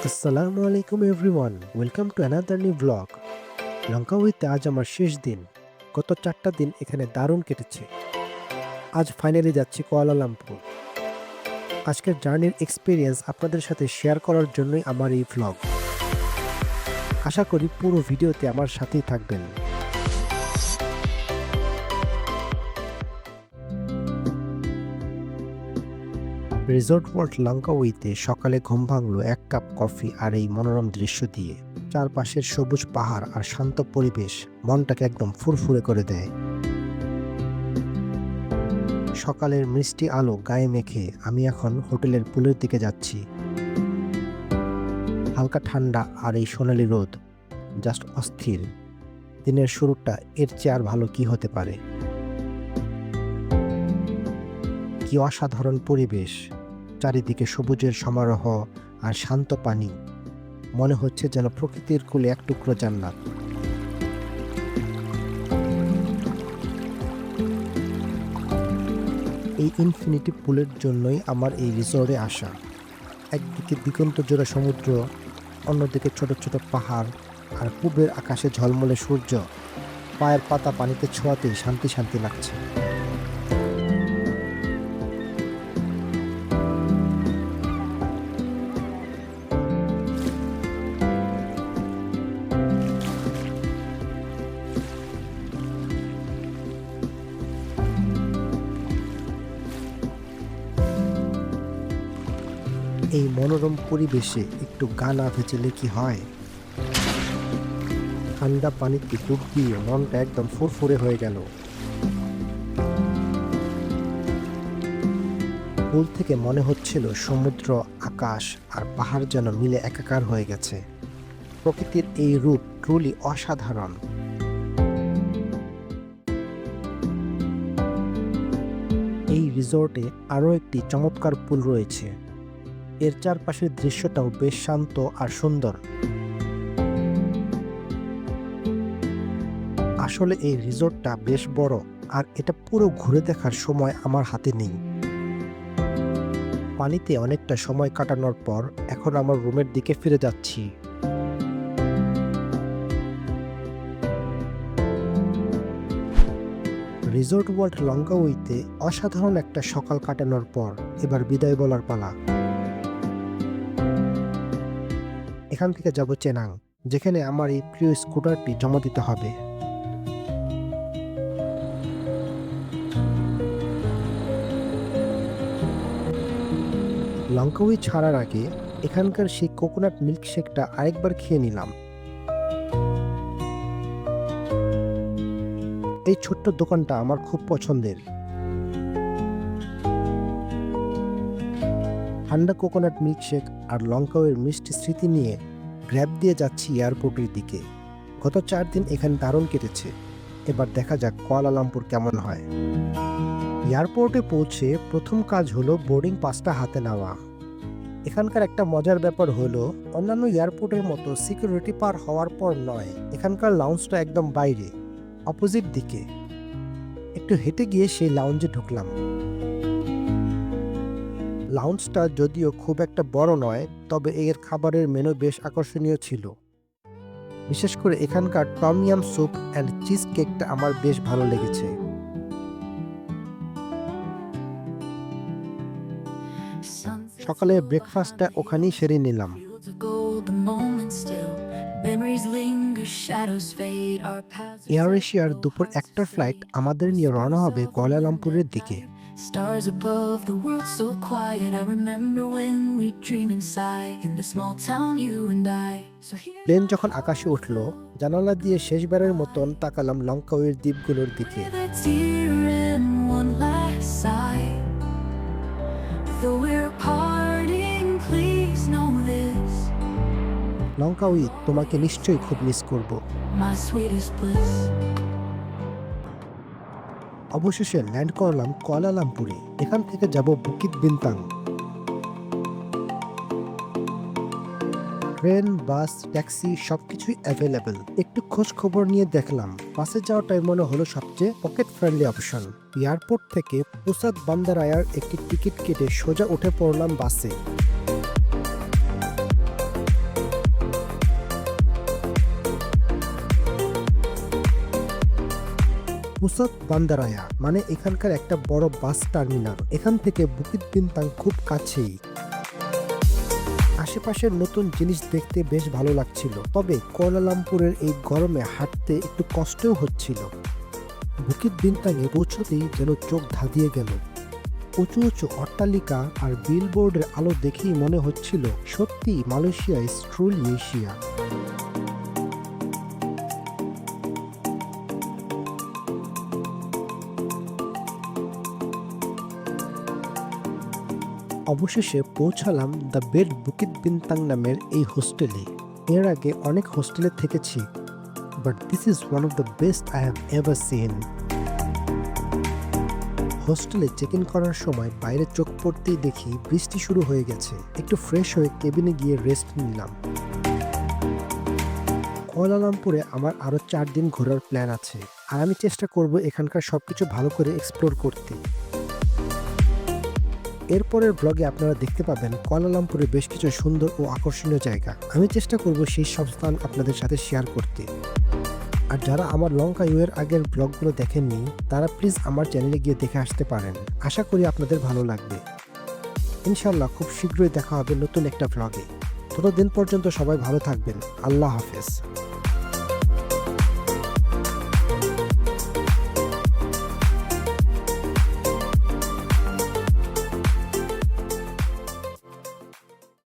আসসালামু আলাইকুম everyone, welcome to another new blog. লঙ্কাউইতে আজ আমার শেষ দিন। গত চারটা দিন এখানে দারুণ কেটেছে। আজ ফাইনালি যাচ্ছি কোয়ালালামপুর আজকের জার্নির এক্সপিরিয়েন্স আপনাদের সাথে শেয়ার করার জন্যই আমার এই ভ্লগ আশা করি পুরো ভিডিওতে আমার সাথেই থাকবেন। রিসোর্ট ওয়ার্ল্ড লঙ্কাউইতে সকালে ঘুম ভাঙলো এক কাপ কফি আর এই মনোরম দৃশ্য দিয়ে। চারপাশের সবুজ পাহাড় আর শান্ত পরিবেশ মনটাকে একদম ফুরফুরে করে দেয়। সকালের মিষ্টি আলো গায়ে মেখে আমি এখন হোটেলের পুলের দিকে যাচ্ছি। হালকা ঠান্ডা আর এই সোনালি রোদ জাস্ট অস্থির। দিনের শুরুটা এর চেয়ে আর ভালো কি হতে পারে? কি অসাধারণ পরিবেশ। চারিদিকে সবুজের সমারোহ আর শান্ত পানি। মনে হচ্ছে যেন প্রকৃতির কুলে এক টুকরো জান্নাত। এই ইনফিনিটি পুলের জন্যই আমার এই রিসর্টে আসা। একদিকে দিগন্ত জোড়া সমুদ্র, অন্যদিকে ছোট ছোট পাহাড় আর পূবের আকাশে ঝলমলে সূর্য। পায়ের পাতা পানিতে ছোঁয়াতেই শান্তি শান্তি লাগছে। এই মনোরম পরিবেশে একটু গান না ভেজেলে কি হয়? ঠান্ডা পানিতে ডুব দিয়ে মনটা একদম ফুরফুরে হয়ে গেল। পুল থেকে মনে হচ্ছিল সমুদ্র, আকাশ আর পাহাড় যেন মিলে একাকার হয়ে গেছে। প্রকৃতির এই রূপ ট্রুলি অসাধারণ। এই রিসোর্টে আরও একটি চমৎকার পুল রয়েছে। এর চারপাশের দৃশ্যটাও বেশ শান্ত আর সুন্দর। আসলে এই রিসোর্টটা বেশ বড় আর এটা পুরো ঘুরে দেখার সময় আমার হাতে নেই। পানিতে অনেকটা সময় কাটানোর পর এখন আমার রুমের দিকে ফিরে যাচ্ছি। রিসোর্ট ওয়ার্ল্ড লঙ্কাউইতে অসাধারণ একটা সকাল কাটানোর পর এবার বিদায় বলার পালা। এখান থেকে যাব চেনাং, যেখানে আমার এই প্রিয় স্কুটারটি জমা দিতে হবে। লঙ্কাউই ছাড়ার আগে এখানকার সেই কোকোনাট মিল্কশেকটা আরেকবার খেয়ে নিলাম। এই ছোট্ট দোকানটা আমার খুব পছন্দের। ঠান্ডা কোকোনাট মিল্কশেক আর লঙ্কাওয়ের মিষ্টি স্মৃতি নিয়ে গ্র্যাব দিয়ে যাচ্ছি এয়ারপোর্টের দিকে। গত চার দিন এখানে দারুণ কেটেছে। এবার দেখা যাক কুয়ালালামপুর কেমন হয়। এয়ারপোর্টে পৌঁছে প্রথম কাজ হলো বোর্ডিং পাসটা হাতে নেওয়া। এখানকার একটা মজার ব্যাপার হলো, অন্যান্য এয়ারপোর্টের মতো সিকিউরিটি পার হওয়ার পর নয়, এখানকার লাউঞ্জটা একদম বাইরে অপোজিট দিকে। একটু হেঁটে গিয়ে সেই লাউঞ্জে ঢুকলাম। লাউঞ্জটা যদিও খুব একটা বড় নয়, তবে এর খাবারের মেনু বেশ আকর্ষণীয় ছিল। বিশেষ করে এখানকার টমিয়াম স্যুপ অ্যান্ড চিজ কেকটা আমার বেশ ভালো লেগেছে। সকালে ব্রেকফাস্টটা ওখানেই সেরে নিলাম। এয়ার এশিয়ার দুপুর একটার ফ্লাইট আমাদের নিয়ে রওনা হবে কুয়ালালামপুরের দিকে। Stars above, the world so quiet. I remember when we dream inside in the small town, you and I. Plane যখন আকাশে উঠল জানালা দিয়ে শেষবারের মতন তাকালাম লঙ্কাওয়ের দ্বীপগুলোর দিকে. লঙ্কাউই তোমাকে নিশ্চয়ই খুব মিস করব My sweetest bliss. অবশেষে ল্যান্ড করলাম কুয়ালালামপুরে। এখান থেকে যাব Bukit Bintang. Train, bus, taxi সবকিছুই অ্যাভেলেবেল। একটু খোঁজ খবর নিয়ে দেখলাম, বাসে যাওয়াটাই মনে হলো সবচেয়ে পকেট ফ্রেন্ডলি অপশন এয়ারপোর্ট থেকে পুসাদ বান্দারায়ার একটি টিকিট কেটে সোজা উঠে পড়লাম বাসে। পুসাত বান্দারায়া মানে এখানকার একটা বড় বাস টার্মিনাল। এখান থেকে বুকিত বিনতাং খুব কাছেই। আশেপাশের নতুন জিনিস দেখতে বেশ ভালো লাগছিল, তবে কোয়ালালামপুরের এই গরমে হাঁটতে একটু কষ্টও হচ্ছিল। বুকিত বিনতাঙে পৌঁছতেই যেন চোখ ধাঁধিয়ে গেল। উঁচু উঁচু অট্টালিকা আর বিলবোর্ডের আলো দেখেই মনে হচ্ছিল সত্যি মালয়েশিয়া ইজ ট্রুলি এশিয়া অবশেষে পৌঁছালাম দ্য বেড বুকিত বিনতাং নামের এই হোস্টেলে। এর আগে অনেক হোস্টেলে থেকেছি but this is one of the best I have ever seen হোস্টেলে চেক ইন করার সময় বাইরে চোখ পড়তেই দেখি বৃষ্টি শুরু হয়ে গেছে। একটু ফ্রেশ হয়ে কেবিনে গিয়ে রেস্ট নিলাম। কুয়ালালামপুরে আমার আরও চার দিন ঘোরার প্ল্যান আছে, আর আমি চেষ্টা করব এখানকার সবকিছু ভালো করে এক্সপ্লোর করতে। এরপরের ব্লগে আপনারা দেখতে পাবেন কুয়ালালামপুরে বেশ কিছু সুন্দর ও আকর্ষণীয় জায়গা। আমি চেষ্টা করব সেই সব স্থান আপনাদের সাথে শেয়ার করতে। আর যারা আমার লঙ্কা ইউ এর আগের ব্লগগুলো দেখেননি, তারা প্লিজ আমার চ্যানেলে গিয়ে দেখে আসতে পারেন। আশা করি আপনাদের ভালো লাগবে। ইনশাল্লাহ খুব শীঘ্রই দেখা হবে নতুন একটা ব্লগে ততদিন পর্যন্ত সবাই ভালো থাকবেন। আল্লাহ হাফেজ।